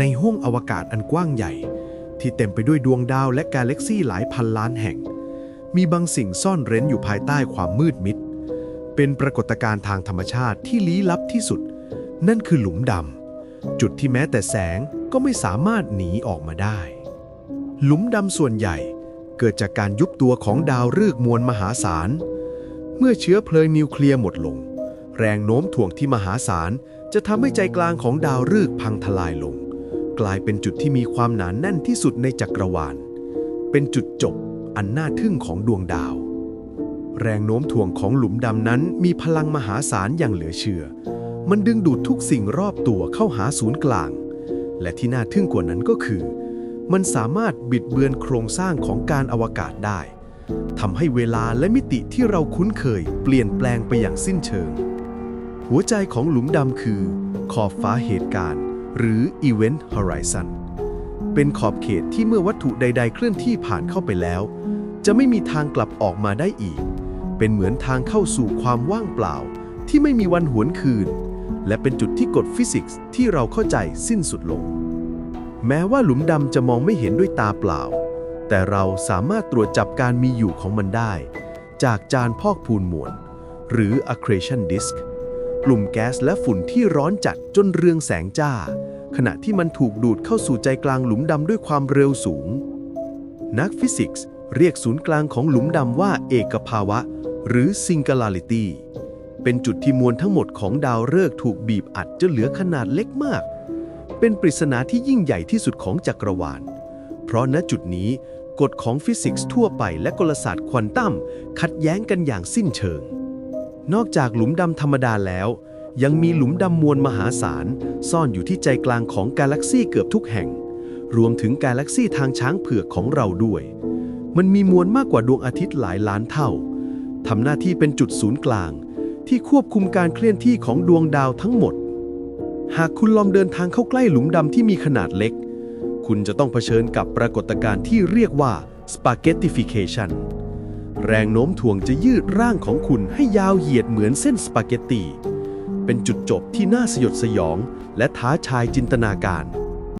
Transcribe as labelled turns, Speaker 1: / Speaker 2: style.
Speaker 1: ในห้วงอวกาศอันกว้างใหญ่ ที่เต็มไปด้วยดวงดาวและกาแล็กซี่หลายพันล้านแห่ง มีบางสิ่งซ่อนเร้นอยู่ภายใต้ความมืดมิด เป็นปรากฏการณ์ทางธรรมชาติที่ลี้ลับที่สุด นั่นคือหลุมดำจุดที่แม้แต่แสงก็ไม่สามารถหนีออกมาได้ หลุมดำส่วนใหญ่เกิดจากการยุบตัวของดาวฤกษ์มวลมหาศาล เมื่อเชื้อเพลิงนิวเคลียร์หมดลง แรงโน้มถ่วงที่มหาศาลจะทำให้ใจกลางของดาวฤกษ์พังทลายลง กลายเป็นจุดที่มีความหนานแน่นที่สุดในจักรวาล เป็นจุดจบอันน่าทึ่งของดวงดาว แรงโน้มถ่วงของหลุมดำนั้นมีพลังมหาศาลอย่างเหลือเชื่อ มันดึงดูดทุกสิ่งรอบตัวเข้าหาศูนย์กลาง และที่น่าทึ่งกว่านั้นก็คือ มันสามารถบิดเบือนโครงสร้างของการอวกาศได้ทำให้เวลาและมิติที่เราคุ้นเคย เปลี่ยนแปลงไปอย่างสิ้นเชิง หัวใจของหลุมดำคือ ขอบฟ้าเหตุการณ์ หรือ Event Horizon เป็นขอบเขตที่เมื่อวัตถุใด ๆ เคลื่อนที่ผ่านเข้าไปแล้ว จะไม่มีทางกลับออกมาได้อีก เป็นเหมือนทางเข้าสู่ความว่างเปล่า ที่ไม่มีวันหวนคืน และเป็นจุดที่กฎฟิสิกส์ที่เราเข้าใจสิ้นสุดลง แม้ว่าหลุมดำจะมองไม่เห็นด้วยตาเปล่า แต่เราสามารถตรวจจับการมีอยู่ของมันได้ จากจานพอกพูนมวลหรือ accretion disk กลุ่มแก๊สและฝุ่นที่ร้อนจัดจนเรืองแสงจ้า ขณะที่มันถูกดูดเข้าสู่ใจกลางหลุมดำด้วยความเร็วสูง นักฟิสิกส์เรียกศูนย์กลางของหลุมดำว่าเอกภาวะ หรือ singularity เป็นจุดที่มวลทั้งหมดของดาวฤกษ์ถูกบีบอัดจนเหลือขนาดเล็กมาก เป็นปริศนาที่ยิ่งใหญ่ที่สุดของจักรวาล เพราะณจุดนี้กฎของฟิสิกส์ทั่วไปและกลศาสตร์ควอนตัมขัดแย้งกันอย่างสิ้นเชิง นอกจากหลุมดำธรรมดาแล้ว ยังมีหลุมดำมวลมหาศาล ซ่อนอยู่ที่ใจกลางของกาแล็กซี่เกือบทุกแห่ง รวมถึงกาแล็กซี่ทางช้างเผือกของเราด้วย มันมีมวลมากกว่าดวงอาทิตย์หลายล้านเท่าทำหน้าที่เป็นจุดศูนย์กลาง ที่ควบคุมการเคลื่อนที่ของดวงดาวทั้งหมด หากคุณลองเดินทางเข้าใกล้หลุมดำที่มีขนาดเล็ก คุณจะต้องเผชิญกับปรากฏการณ์ที่เรียกว่า spaghettification แรงโน้มถ่วงจะยืดร่างของคุณให้ยาวเหยียดเหมือนเส้นสปาเกตตี เป็นจุดจบที่น่าสยดสยอง และท้าชายจินตนาการ